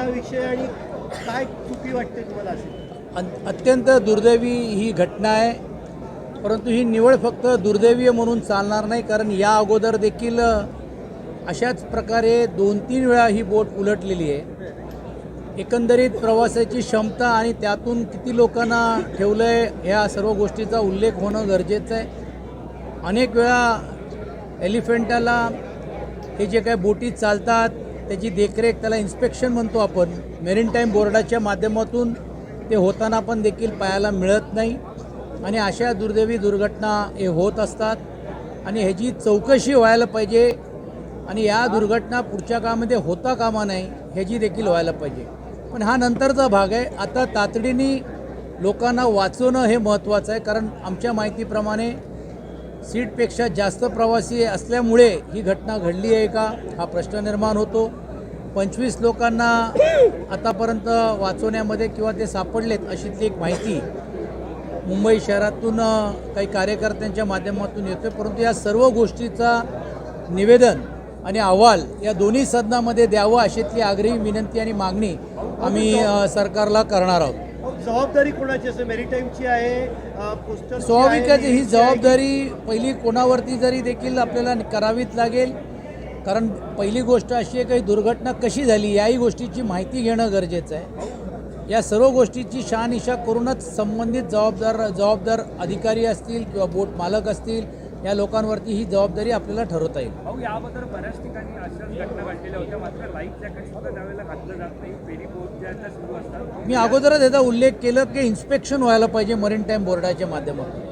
हा विषय आणि काय चुकी वाटते तुम्हाला असे अत्यंत दुर्दैवी ही घटना आहे. परंतु ही निवड फक्त दुर्दैवी म्हणून चालणार नाही कारण या अगोदर देखील अशाच प्रकारे दोन तीन वेळा ही बोट उलटलेली आहे. एकंदरीत प्रवासाची क्षमता आणि त्यातून किती लोकांना ठेवलं आहे ह्या सर्व गोष्टीचा उल्लेख होणं गरजेचं आहे. अनेक वेळा एलिफंटाला हे जे काही बोटी चालतात त्याची देखरेख त्याला इन्स्पेक्शन म्हणतो आपण. मेरीन टाईम बोर्डाच्या माध्यमातून ते होताना पण देखील पाहायला मिळत नाही. आणि अशा दुर्दैवी दुर्घटना हे होत असतात. आणि ह्याची चौकशी व्हायला पाहिजे. आणि या दुर्घटना पुढच्या काळामध्ये होता कामा नाही ह्याची देखील व्हायला पाहिजे. पण हा नंतरचा भाग आहे. आता तातडीने लोकांना वाचवणं हे महत्त्वाचं आहे. कारण आमच्या माहितीप्रमाणे सीटपेक्षा जास्त प्रवासी असल्यामुळे ही घटना घडली आहे का? हा प्रश्न निर्माण होतो. पंचवीस लोकांना आतापर्यंत वाचवण्यामध्ये किंवा ते सापडलेत अशीतली एक माहिती मुंबई शहरातून काही कार्यकर्त्यांच्या माध्यमातून येतोय. परंतु या सर्व गोष्टीचा निवेदन आणि अहवाल या दोन्ही सदनामध्ये द्यावं अशीतली आग्रही विनंती आणि मागणी आम्ही सरकारला करणार आहोत. जबाबदारी कोणाची मेरीटाईमची आहे स्वाभाविकच आहे, ही आहे जबाबदारी पहिली कोणावरती जरी देखील आपल्याला करावीच लागेल कारण पहिली गोष्ट अशी आहे की दुर्घटना कशी झाली याही गोष्टीची माहिती घेणं गरजेचं आहे. या सर्व गोष्टीची शहानिशा करूनच संबंधित जबाबदार जबाबदार अधिकारी असतील किंवा बोट मालक असतील या लोकांवरती ही जबाबदारी आपल्याला ठरवता येईल. भाऊ याबद्दल बऱ्याच ठिकाणी अशाच घटना घडलेल्या होत्या. मात्र लाईफ जॅकेट सुद्धा त्यावेळेला घातलं जात नाही. फेरी बोट ज्या आहेत त्या सुरू असतात. मी अगोदरच याचा उल्लेख केलं की इन्स्पेक्शन व्हायला पाहिजे मरीन टाईम बोर्डाच्या माध्यमातून.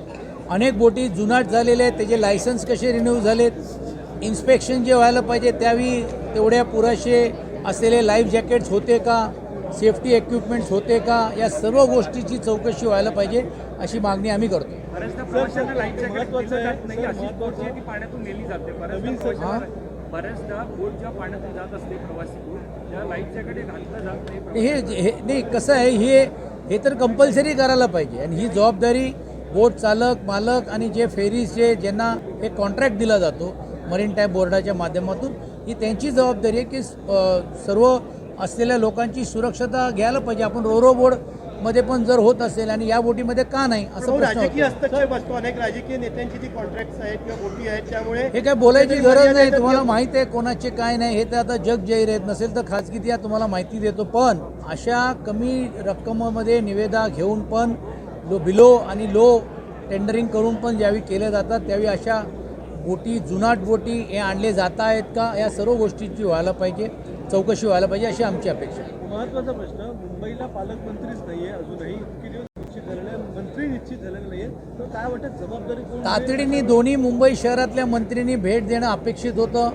अनेक बोटी जुनाट झालेल्या आहेत त्याचे लायसन्स कसे रिन्यू झालेत इन्स्पेक्शन जे व्हायला पाहिजे त्यावेळी तेवढ्या पुरेसे असलेले लाईफ जॅकेट्स होते का? सेफ्टी इक्विपमेंट्स होते का? या सर्व गोष्टीची चौकशी व्हायला पाहिजे अशी मागणी आम्ही करतो. बऱ्याचदा प्रवाशांना लाईफ जॅकेट दिलं जात नाही अशी बोट जी आहे ती पाण्यातून नेली जाते. बऱ्याचदा प्रवाशांना- बऱ्याचदा बोट जेव्हा पाण्यातून जात असते प्रवासी बोट त्या लाईफ जॅकेट हे घातलं जात नाही हे हे नाही कसं आहे हे हे तर कंपल्सरी करायला पाहिजे. आणि ही जबाबदारी बोट चालक मालक आणि जे फेरीजचे ज्यांना हे कॉन्ट्रॅक्ट दिला जातो मरीन टाईप बोर्डाच्या माध्यमातून ही त्यांची जबाबदारी आहे की सर्व असलेल्या लोकांची सुरक्षता घ्यायला पाहिजे. आपण रोरो बोर्डमध्ये पण जर होत असेल आणि या बोटीमध्ये का नाही असं राजकीय. हस्तक्षेप असतो. अनेक राजकीय नेत्यांची ती कॉन्ट्रॅक्ट आहेत किंवा बोटी आहेत त्यामुळे हे काय बोलायची गरज नाही. तुम्हाला माहिती आहे कोणाचे काय नाही. हे तर आता जग जाहीर आहेत. नसेल तर खाजगीत या तुम्हाला माहिती देतो. पण अशा कमी रक्कममध्ये निवेदा घेऊन पण लो बिलो आणि लो टेंडरिंग करून पण ज्यावेळी केल्या जातात त्यावेळी अशा बोटी जुनाट बोटी हे आणले जात आहेत का? या सर्व गोष्टींची व्हायला पाहिजे चौकशी व्हायला पाहिजे अशी आमची अपेक्षा आहे. महत्त्वाचा प्रश्न मुंबईला पालकमंत्रीच नाहीये अजूनही. इतके दिवस निश्चित झालेले. मंत्री निश्चित झालेले नाहीये. तर काय वाटतं जबाबदारी कोण तातडीने दोन्ही मुंबई शहरातल्या मंत्र्यांनी भेट देणं अपेक्षित होतं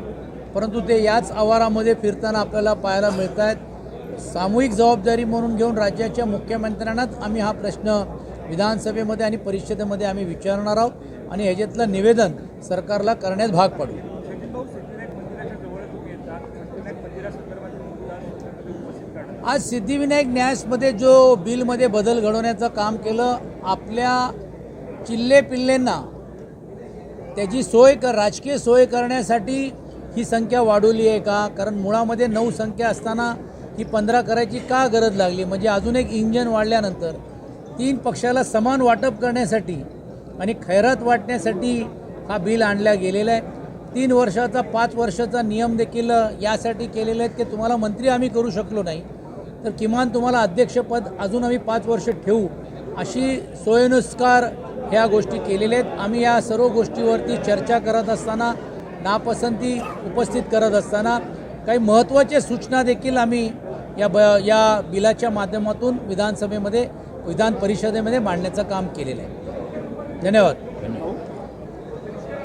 परंतु ते याच आवारामध्ये फिरताना आपल्याला पाहायला मिळत आहेत सामूहिक जबाबदारी म्हणून घेऊन राज्याच्या मुख्यमंत्र्यांनाच आम्ही हा प्रश्न विधानसभेमध्ये आणि परिषदेमध्ये आम्ही विचारणार आहोत. आणि ह्याच्यातलं निवेदन सरकारला करण्यास भाग पाडू. आज सिद्धिविनायक न्यासमध्ये जो बिलमध्ये बदल घडवण्याचं काम केलं आपल्या चिल्ले पिल्लेंना त्याची सोय कर राजकीय सोय करण्यासाठी ही संख्या वाढवली आहे का? कारण मुळामध्ये नऊ संख्या असताना ही पंधरा करायची का गरज लागली? म्हणजे अजून एक इंजन वाढल्यानंतर तीन पक्षाला समान वाटप करण्यासाठी आणि खैरात वाटण्यासाठी हा बिल आणला गेलेला आहे. तीन वर्षाचा पाच वर्षाचा नियम देखील यासाठी केलेले आहेत की तुम्हाला मंत्री आम्ही करू शकलो नाही. तर किमान तुम्हाला अध्यक्षपद अजून आम्ही पाच वर्ष ठेवू अशी सोयनुस्कार ह्या गोष्टी केलेल्या आहेत. आम्ही या सर्व गोष्टीवरती चर्चा करत असताना नापसंती उपस्थित करत असताना काही महत्त्वाच्या सूचना देखील आम्ही या ब या बिलाच्या माध्यमातून विधानसभेमध्ये विधान परिषदेमध्ये मांडण्याचं काम केलेलं आहे. धन्यवाद धन्यवाद